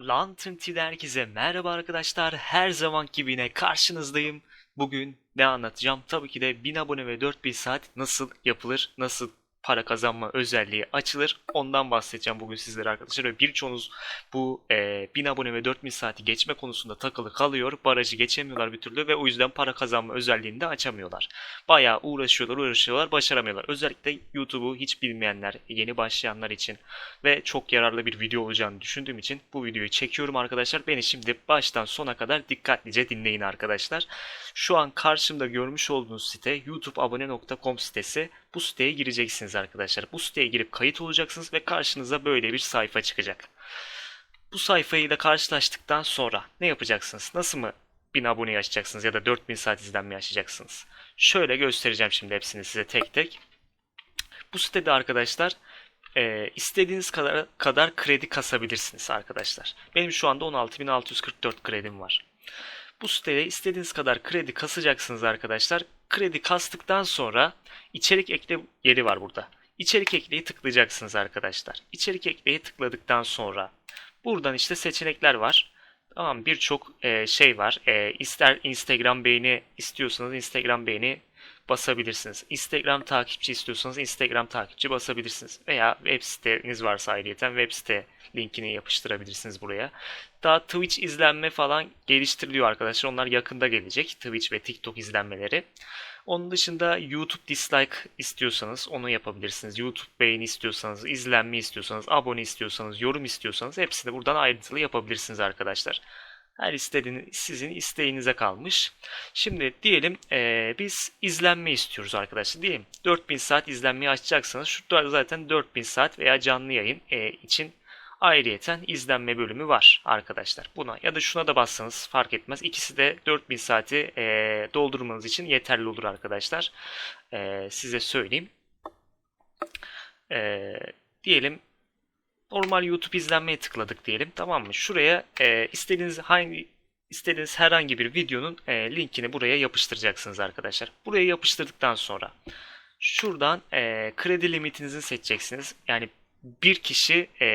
Lantern TV'den herkese merhaba arkadaşlar. Her zaman gibi yine karşınızdayım. Bugün ne anlatacağım? Tabii ki de 1000 abone ve 4000 saat nasıl yapılır, nasıl para kazanma özelliği açılır. Ondan bahsedeceğim bugün sizlere arkadaşlar. Ve birçoğunuz bu e, 1000 abone ve 4000 saati geçme konusunda takılı kalıyor. Barajı geçemiyorlar bir türlü ve o yüzden para kazanma özelliğini de açamıyorlar. Bayağı uğraşıyorlar, uğraşıyorlar, başaramıyorlar. Özellikle YouTube'u hiç bilmeyenler, yeni başlayanlar için ve çok yararlı bir video olacağını düşündüğüm için bu videoyu çekiyorum arkadaşlar. Beni şimdi baştan sona kadar dikkatlice dinleyin arkadaşlar. Şu an karşımda görmüş olduğunuz site youtubeabone.com sitesi. Bu siteye gireceksiniz arkadaşlar. Bu siteye girip kayıt olacaksınız ve karşınıza böyle bir sayfa çıkacak. Bu sayfayı da karşılaştıktan sonra ne yapacaksınız? Nasıl mı 1000 abone açacaksınız ya da 4000 saat izlenme açacaksınız? Şöyle göstereceğim şimdi hepsini size tek tek. Bu sitede arkadaşlar e, istediğiniz kadar, kadar kredi kasabilirsiniz arkadaşlar. Benim şu anda 16.644 kredim var. Bu sitede istediğiniz kadar kredi kasacaksınız arkadaşlar. Kredi kastıktan sonra içerik ekle yeri var burada. İçerik ekleyi tıklayacaksınız arkadaşlar. İçerik ekleyi tıkladıktan sonra buradan işte seçenekler var. Tamam birçok e, şey var. E, ister Instagram beğeni istiyorsanız Instagram beğeni basabilirsiniz. Instagram takipçi istiyorsanız Instagram takipçi basabilirsiniz. Veya web siteniz varsa ayrıyeten web site linkini yapıştırabilirsiniz buraya. Daha Twitch izlenme falan geliştiriliyor arkadaşlar. Onlar yakında gelecek. Twitch ve TikTok izlenmeleri. Onun dışında YouTube dislike istiyorsanız onu yapabilirsiniz. YouTube beğeni istiyorsanız, izlenme istiyorsanız, abone istiyorsanız, yorum istiyorsanız hepsini buradan ayrıntılı yapabilirsiniz arkadaşlar. Her istediğiniz sizin isteğinize kalmış. Şimdi diyelim e, biz izlenme istiyoruz arkadaşlar. Diyelim 4000 saat izlenmeyi açacaksanız şurada zaten 4000 saat veya canlı yayın e, için ayrıyeten izlenme bölümü var arkadaşlar. Buna ya da şuna da bassanız fark etmez. İkisi de 4000 saati e, doldurmanız için yeterli olur arkadaşlar. E, size söyleyeyim. E, diyelim normal YouTube izlenmeye tıkladık diyelim. Tamam mı? Şuraya e, istediğiniz hangi istediğiniz herhangi bir videonun e, linkini buraya yapıştıracaksınız arkadaşlar. Buraya yapıştırdıktan sonra şuradan e, kredi limitinizi seçeceksiniz. Yani bir kişi e,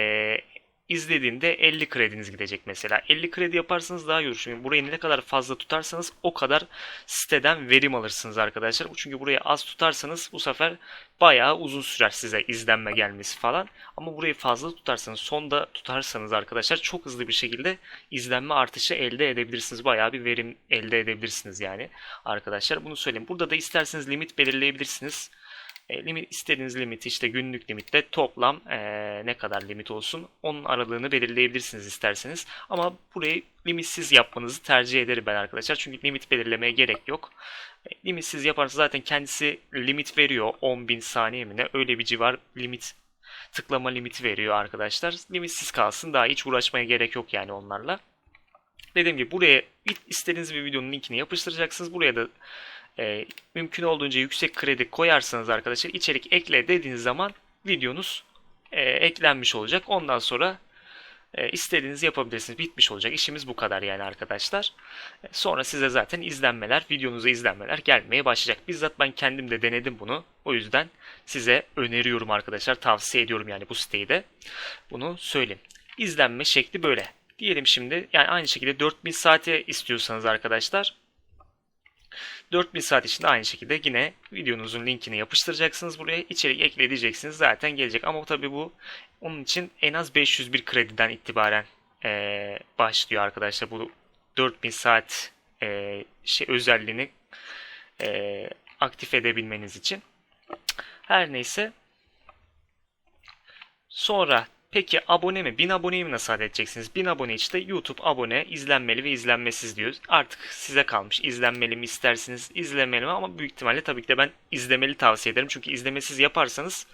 izlediğinde 50 krediniz gidecek mesela. 50 kredi yaparsanız daha iyi olur. Çünkü burayı ne kadar fazla tutarsanız o kadar siteden verim alırsınız arkadaşlar. Çünkü burayı az tutarsanız bu sefer bayağı uzun sürer size izlenme gelmesi falan. Ama burayı fazla tutarsanız, sonda tutarsanız arkadaşlar çok hızlı bir şekilde izlenme artışı elde edebilirsiniz. Bayağı bir verim elde edebilirsiniz yani arkadaşlar. Bunu söyleyeyim. Burada da isterseniz limit belirleyebilirsiniz. E, limit istediğiniz limiti işte günlük limitte toplam e, ne kadar limit olsun onun aralığını belirleyebilirsiniz isterseniz. Ama burayı limitsiz yapmanızı tercih ederim ben arkadaşlar. Çünkü limit belirlemeye gerek yok. E, limitsiz yaparsa zaten kendisi limit veriyor. 10.000 saniye mi ne öyle bir civar limit tıklama limiti veriyor arkadaşlar. Limitsiz kalsın daha hiç uğraşmaya gerek yok yani onlarla. Dediğim gibi buraya istediğiniz bir videonun linkini yapıştıracaksınız. Buraya da e, mümkün olduğunca yüksek kredi koyarsanız arkadaşlar içerik ekle dediğiniz zaman videonuz e, eklenmiş olacak. Ondan sonra e, istediğinizi yapabilirsiniz. Bitmiş olacak. İşimiz bu kadar yani arkadaşlar. E, sonra size zaten izlenmeler, videonuza izlenmeler gelmeye başlayacak. Bizzat ben kendim de denedim bunu. O yüzden size öneriyorum arkadaşlar. Tavsiye ediyorum yani bu siteyi de. Bunu söyleyeyim. İzlenme şekli böyle. Diyelim şimdi yani aynı şekilde 4000 saate istiyorsanız arkadaşlar 4000 saat içinde aynı şekilde yine videonuzun linkini yapıştıracaksınız buraya. içerik ekleyeceksiniz. Zaten gelecek. Ama tabi bu onun için en az 501 krediden itibaren e, başlıyor arkadaşlar. Bu 4000 saat e, şey özelliğini e, aktif edebilmeniz için. Her neyse. Sonra Peki abone mi? 1000 aboneyi mi nasıl halledeceksiniz? 1000 abone işte YouTube abone, izlenmeli ve izlenmesiz diyoruz. Artık size kalmış. İzlenmeli mi istersiniz, izlemeli mi? Ama büyük ihtimalle tabii ki de ben izlemeli tavsiye ederim. Çünkü izlemesiz yaparsanız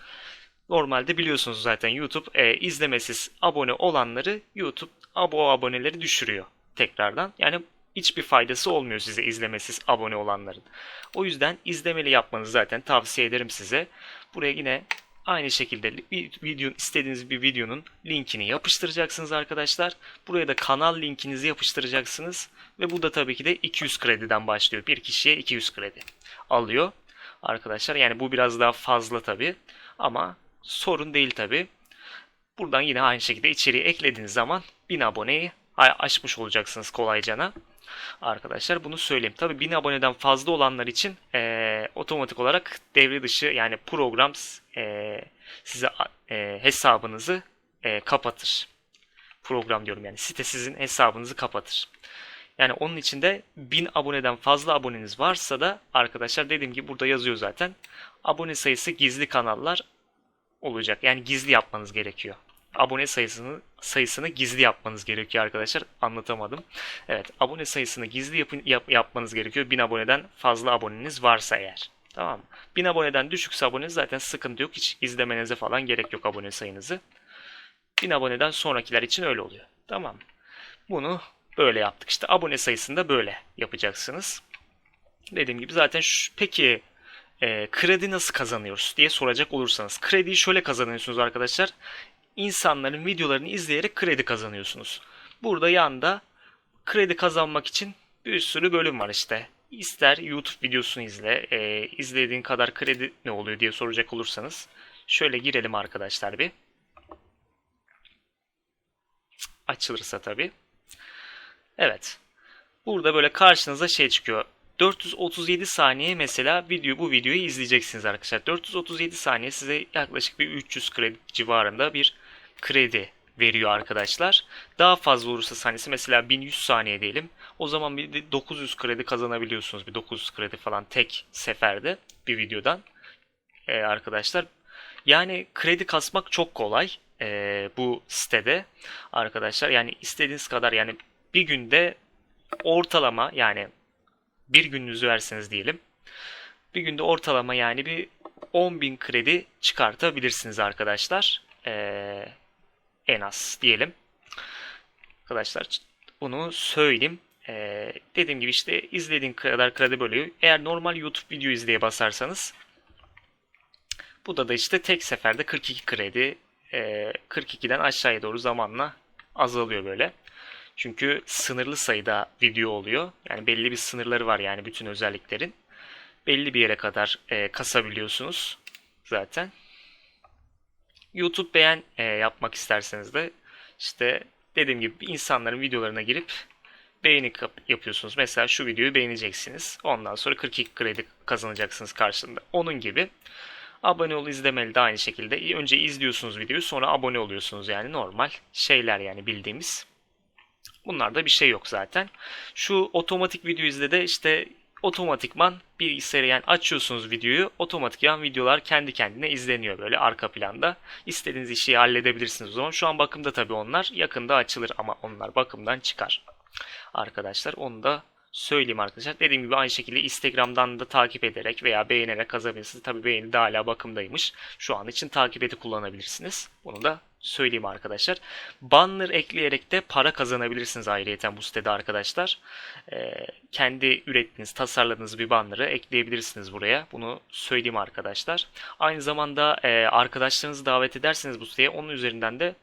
normalde biliyorsunuz zaten YouTube e, izlemesiz abone olanları YouTube abo aboneleri düşürüyor tekrardan. Yani hiçbir faydası olmuyor size izlemesiz abone olanların. O yüzden izlemeli yapmanızı zaten tavsiye ederim size. Buraya yine Aynı şekilde video, istediğiniz bir videonun linkini yapıştıracaksınız arkadaşlar. Buraya da kanal linkinizi yapıştıracaksınız. Ve bu da tabii ki de 200 krediden başlıyor. Bir kişiye 200 kredi alıyor arkadaşlar. Yani bu biraz daha fazla tabii. Ama sorun değil tabii. Buradan yine aynı şekilde içeriği eklediğiniz zaman 1000 aboneyi aşmış olacaksınız kolaycana. Arkadaşlar bunu söyleyeyim. Tabi 1000 aboneden fazla olanlar için eee, otomatik olarak devre dışı yani program eee, size eee, hesabınızı eee, kapatır. Program diyorum yani site sizin hesabınızı kapatır. Yani onun için de 1000 aboneden fazla aboneniz varsa da arkadaşlar dediğim gibi burada yazıyor zaten. Abone sayısı gizli kanallar olacak. Yani gizli yapmanız gerekiyor. Abone sayısını sayısını gizli yapmanız gerekiyor arkadaşlar. Anlatamadım. Evet, abone sayısını gizli yapın, yap- yapmanız gerekiyor. 1000 aboneden fazla aboneniz varsa eğer. Tamam mı? 1000 aboneden düşükse abone zaten sıkıntı yok. Hiç izlemenize falan gerek yok abone sayınızı. 1000 aboneden sonrakiler için öyle oluyor. Tamam? Bunu böyle yaptık. İşte abone sayısını da böyle yapacaksınız. Dediğim gibi zaten şu, peki e, kredi nasıl kazanıyoruz diye soracak olursanız. Krediyi şöyle kazanıyorsunuz arkadaşlar. İnsanların videolarını izleyerek kredi kazanıyorsunuz. Burada yanda kredi kazanmak için bir sürü bölüm var işte. İster YouTube videosunu izle, e, izlediğin kadar kredi ne oluyor diye soracak olursanız. Şöyle girelim arkadaşlar bir. Açılırsa tabii. Evet. Burada böyle karşınıza şey çıkıyor. 437 saniye mesela video bu videoyu izleyeceksiniz arkadaşlar. 437 saniye size yaklaşık bir 300 kredi civarında bir kredi veriyor arkadaşlar. Daha fazla olursa saniyesi mesela 1100 saniye diyelim. O zaman bir de 900 kredi kazanabiliyorsunuz. Bir 900 kredi falan tek seferde bir videodan. Ee, arkadaşlar yani kredi kasmak çok kolay ee, bu sitede arkadaşlar. Yani istediğiniz kadar yani bir günde ortalama yani bir gününüzü verseniz diyelim. Bir günde ortalama yani bir 10.000 kredi çıkartabilirsiniz arkadaşlar. Ee, en az diyelim. Arkadaşlar bunu söyleyeyim. Ee, dediğim gibi işte izlediğin kadar kredi bölüyor. Eğer normal YouTube video izleye basarsanız bu da da işte tek seferde 42 kredi e, 42'den aşağıya doğru zamanla azalıyor böyle. Çünkü sınırlı sayıda video oluyor. Yani belli bir sınırları var yani bütün özelliklerin. Belli bir yere kadar e, kasabiliyorsunuz zaten. YouTube beğen e, yapmak isterseniz de işte dediğim gibi insanların videolarına girip beğeni yapıyorsunuz. Mesela şu videoyu beğeneceksiniz. Ondan sonra 42 kredi kazanacaksınız karşılığında. Onun gibi abone ol izlemeli de aynı şekilde. Önce izliyorsunuz videoyu sonra abone oluyorsunuz yani normal şeyler yani bildiğimiz. Bunlarda bir şey yok zaten. Şu otomatik video izle de işte otomatikman bilgisayarı yani açıyorsunuz videoyu otomatikman videolar kendi kendine izleniyor böyle arka planda. İstediğiniz işi halledebilirsiniz o zaman. Şu an bakımda tabii onlar yakında açılır ama onlar bakımdan çıkar. Arkadaşlar onu da söyleyeyim arkadaşlar. Dediğim gibi aynı şekilde Instagram'dan da takip ederek veya beğenerek kazanabilirsiniz. Tabii beğeni de hala bakımdaymış. Şu an için takip edip kullanabilirsiniz. Bunu da söyleyeyim arkadaşlar. Banner ekleyerek de para kazanabilirsiniz ayrıyeten bu sitede arkadaşlar. Ee, kendi ürettiğiniz, tasarladığınız bir banner'ı ekleyebilirsiniz buraya. Bunu söyleyeyim arkadaşlar. Aynı zamanda e, arkadaşlarınızı davet ederseniz bu siteye onun üzerinden de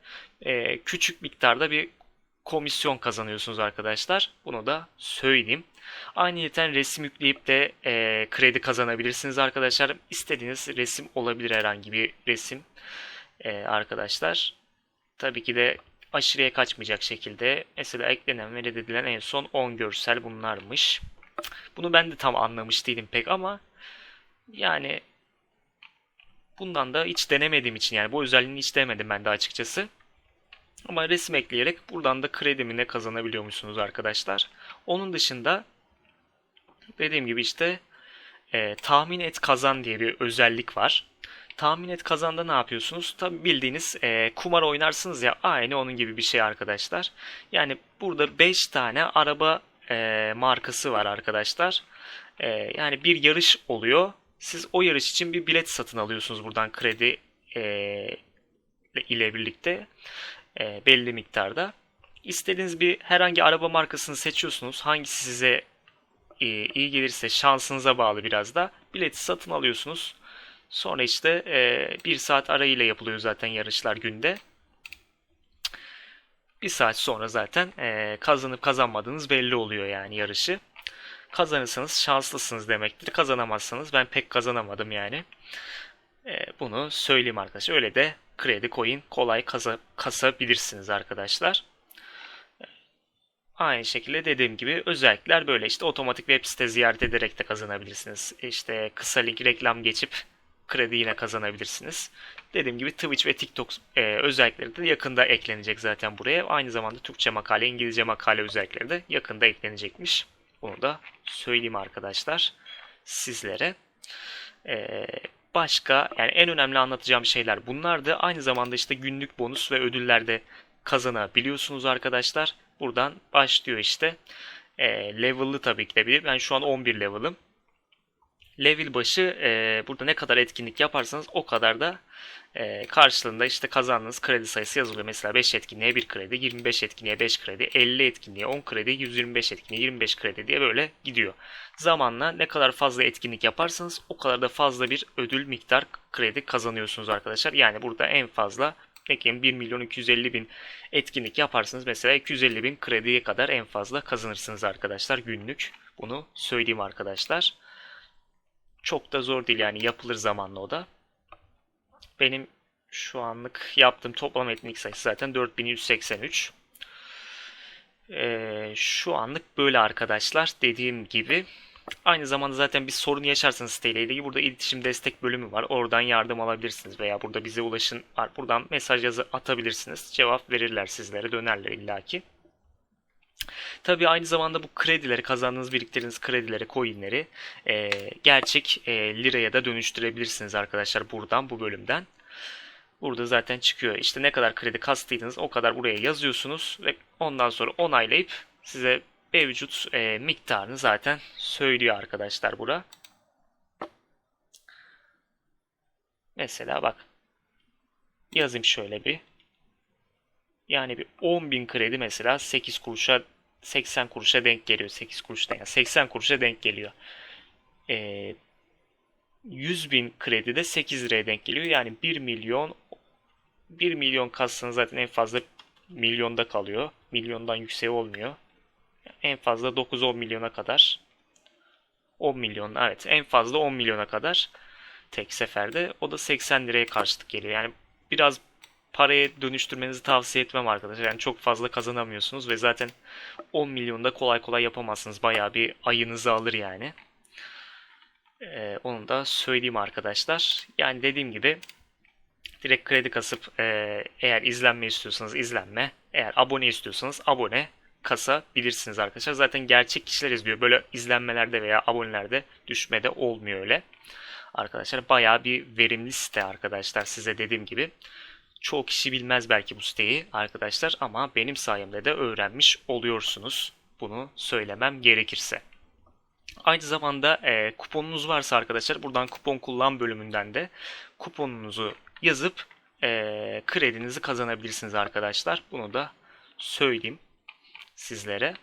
e, küçük miktarda bir komisyon kazanıyorsunuz arkadaşlar. Bunu da söyleyeyim. Ayrıyeten resim yükleyip de e, kredi kazanabilirsiniz arkadaşlar. İstediğiniz resim olabilir herhangi bir resim e, arkadaşlar. Tabii ki de aşırıya kaçmayacak şekilde mesela eklenen ve reddedilen en son 10 görsel bunlarmış. Bunu ben de tam anlamış değilim pek ama yani bundan da hiç denemediğim için yani bu özelliğini hiç denemedim ben de açıkçası. Ama resim ekleyerek buradan da kredimi ne kazanabiliyormuşsunuz arkadaşlar. Onun dışında dediğim gibi işte e, tahmin et kazan diye bir özellik var. Tahmin et kazanda ne yapıyorsunuz? Tabi bildiğiniz e, kumar oynarsınız ya aynı onun gibi bir şey arkadaşlar. Yani burada 5 tane araba e, markası var arkadaşlar. E, yani bir yarış oluyor. Siz o yarış için bir bilet satın alıyorsunuz buradan kredi e, ile birlikte e, belli miktarda. İstediğiniz bir herhangi araba markasını seçiyorsunuz. Hangisi size e, iyi gelirse şansınıza bağlı biraz da bileti satın alıyorsunuz. Sonra işte e, bir saat arayla yapılıyor zaten yarışlar günde. Bir saat sonra zaten e, kazanıp kazanmadığınız belli oluyor yani yarışı. Kazanırsanız şanslısınız demektir. Kazanamazsanız ben pek kazanamadım yani. E, bunu söyleyeyim arkadaşlar. Öyle de kredi coin kolay kasa, kasabilirsiniz arkadaşlar. Aynı şekilde dediğim gibi özellikler böyle işte otomatik web site ziyaret ederek de kazanabilirsiniz. İşte kısa link reklam geçip kredi yine kazanabilirsiniz. Dediğim gibi Twitch ve TikTok e, özellikleri de yakında eklenecek zaten buraya. Aynı zamanda Türkçe makale, İngilizce makale özellikleri de yakında eklenecekmiş. Bunu da söyleyeyim arkadaşlar sizlere. E, başka yani en önemli anlatacağım şeyler bunlar da aynı zamanda işte günlük bonus ve ödüller de kazanabiliyorsunuz arkadaşlar. Buradan başlıyor işte. E, level'lı tabii ki de bir. Ben şu an 11 level'ım. Level başı e, burada ne kadar etkinlik yaparsanız o kadar da e, karşılığında işte kazandığınız kredi sayısı yazılıyor. Mesela 5 etkinliğe 1 kredi, 25 etkinliğe 5 kredi, 50 etkinliğe 10 kredi, 125 etkinliğe 25 kredi diye böyle gidiyor. Zamanla ne kadar fazla etkinlik yaparsanız o kadar da fazla bir ödül miktar kredi kazanıyorsunuz arkadaşlar. Yani burada en fazla Peki 1 milyon 250 bin etkinlik yaparsınız. Mesela 250 bin krediye kadar en fazla kazanırsınız arkadaşlar günlük. Bunu söyleyeyim arkadaşlar. Çok da zor değil yani yapılır zamanla o da. Benim şu anlık yaptığım toplam etkinlik sayısı zaten 4183. Ee, şu anlık böyle arkadaşlar dediğim gibi. Aynı zamanda zaten bir sorun yaşarsanız siteyle ilgili burada iletişim destek bölümü var. Oradan yardım alabilirsiniz veya burada bize ulaşın var. Buradan mesaj yazı atabilirsiniz. Cevap verirler sizlere dönerler illaki. Tabii aynı zamanda bu kredileri kazandığınız biriktirdiğiniz kredileri, coinleri e, gerçek e, liraya da dönüştürebilirsiniz arkadaşlar buradan bu bölümden. Burada zaten çıkıyor. İşte ne kadar kredi kastıydınız o kadar buraya yazıyorsunuz ve ondan sonra onaylayıp size mevcut e, miktarını zaten söylüyor arkadaşlar bura. Mesela bak yazayım şöyle bir. Yani bir 10.000 kredi mesela 8 kuruşa 80 kuruşa denk geliyor. 8 kuruştan yani 80 kuruşa denk geliyor. Ee, 100 bin kredi de 8 liraya denk geliyor. Yani 1 milyon 1 milyon kassanız zaten en fazla milyonda kalıyor. Milyondan yüksek olmuyor. En fazla 9-10 milyona kadar 10 milyon evet en fazla 10 milyona kadar tek seferde o da 80 liraya karşılık geliyor. Yani biraz paraya dönüştürmenizi tavsiye etmem arkadaşlar. Yani çok fazla kazanamıyorsunuz ve zaten 10 milyonda kolay kolay yapamazsınız. Bayağı bir ayınızı alır yani. Ee, onu da söyleyeyim arkadaşlar. Yani dediğim gibi direkt kredi kasıp e, eğer izlenme istiyorsanız izlenme, eğer abone istiyorsanız abone kasabilirsiniz arkadaşlar. Zaten gerçek kişiler izliyor. Böyle izlenmelerde veya abonelerde düşmede olmuyor öyle. Arkadaşlar bayağı bir verimli site arkadaşlar size dediğim gibi. Çoğu kişi bilmez belki bu siteyi arkadaşlar ama benim sayemde de öğrenmiş oluyorsunuz. Bunu söylemem gerekirse. Aynı zamanda e, kuponunuz varsa arkadaşlar buradan kupon kullan bölümünden de kuponunuzu yazıp e, kredinizi kazanabilirsiniz arkadaşlar. Bunu da söyleyeyim sizlere.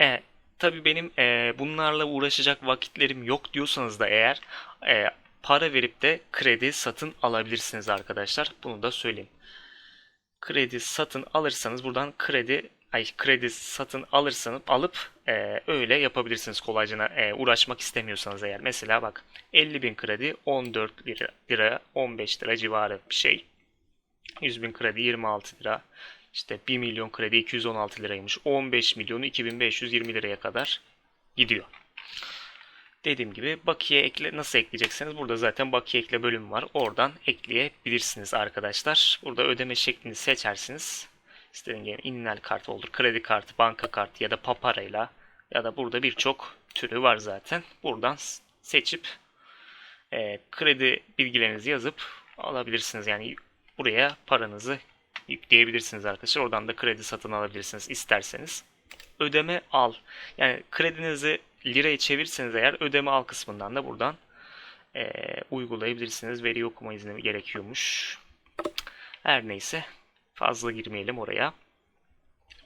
E, tabii benim e, bunlarla uğraşacak vakitlerim yok diyorsanız da eğer e, para verip de kredi satın alabilirsiniz arkadaşlar. Bunu da söyleyeyim. Kredi satın alırsanız buradan kredi ay kredi satın alırsanız alıp e, öyle yapabilirsiniz kolaycana e, uğraşmak istemiyorsanız eğer. Mesela bak 50 bin kredi 14 lira, lira 15 lira civarı bir şey. 100 bin kredi 26 lira. İşte 1 milyon kredi 216 liraymış. 15 milyonu 2520 liraya kadar gidiyor. Dediğim gibi bakiye ekle nasıl ekleyeceksiniz? Burada zaten bakiye ekle bölümü var. Oradan ekleyebilirsiniz arkadaşlar. Burada ödeme şeklini seçersiniz. İstediğiniz gibi inal kart olur, kredi kartı, banka kartı ya da paparayla ya da burada birçok türü var zaten. Buradan seçip e, kredi bilgilerinizi yazıp alabilirsiniz. Yani buraya paranızı yükleyebilirsiniz arkadaşlar. Oradan da kredi satın alabilirsiniz isterseniz. Ödeme al. Yani kredinizi liraya çevirseniz eğer ödeme al kısmından da buradan e, uygulayabilirsiniz. Veri okuma izni gerekiyormuş. Her neyse fazla girmeyelim oraya.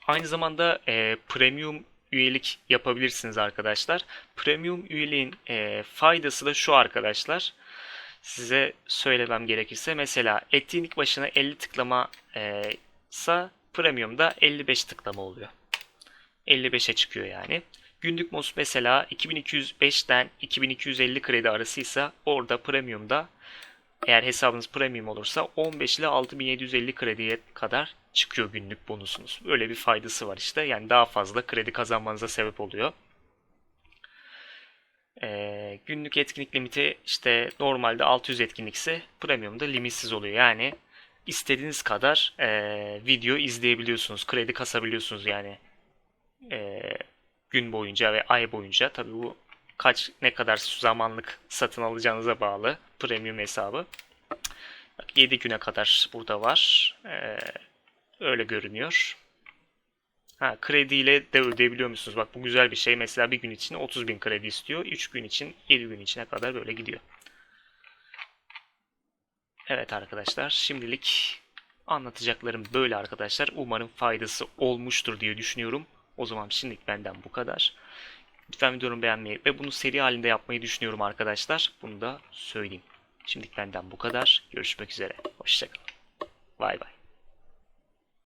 Aynı zamanda e, premium üyelik yapabilirsiniz arkadaşlar. Premium üyeliğin e, faydası da şu arkadaşlar. Size söylemem gerekirse mesela etkinlik başına 50 tıklama e, ise premiumda 55 tıklama oluyor. 55'e çıkıyor yani. Günlük mod mesela 2205'ten 2250 kredi arasıysa orada premiumda Eğer hesabınız premium olursa 15 ile 6750 krediye kadar çıkıyor günlük bonusunuz. Böyle bir faydası var işte. Yani daha fazla kredi kazanmanıza sebep oluyor. Ee, günlük etkinlik limiti işte normalde 600 etkinlikse premiumda limitsiz oluyor. Yani istediğiniz kadar e, video izleyebiliyorsunuz. Kredi kasabiliyorsunuz yani. E, gün boyunca ve ay boyunca. Tabii bu kaç ne kadar zamanlık satın alacağınıza bağlı premium hesabı. Bak 7 güne kadar burada var. Ee, öyle görünüyor. Ha, krediyle de ödeyebiliyor musunuz? Bak bu güzel bir şey. Mesela bir gün için 30 bin kredi istiyor. 3 gün için 7 gün içine kadar böyle gidiyor. Evet arkadaşlar şimdilik anlatacaklarım böyle arkadaşlar. Umarım faydası olmuştur diye düşünüyorum. O zaman şimdilik benden bu kadar. Lütfen videomu beğenmeyi ve bunu seri halinde yapmayı düşünüyorum arkadaşlar. Bunu da söyleyeyim. Şimdilik benden bu kadar. Görüşmek üzere. Hoşçakalın. Bay bay.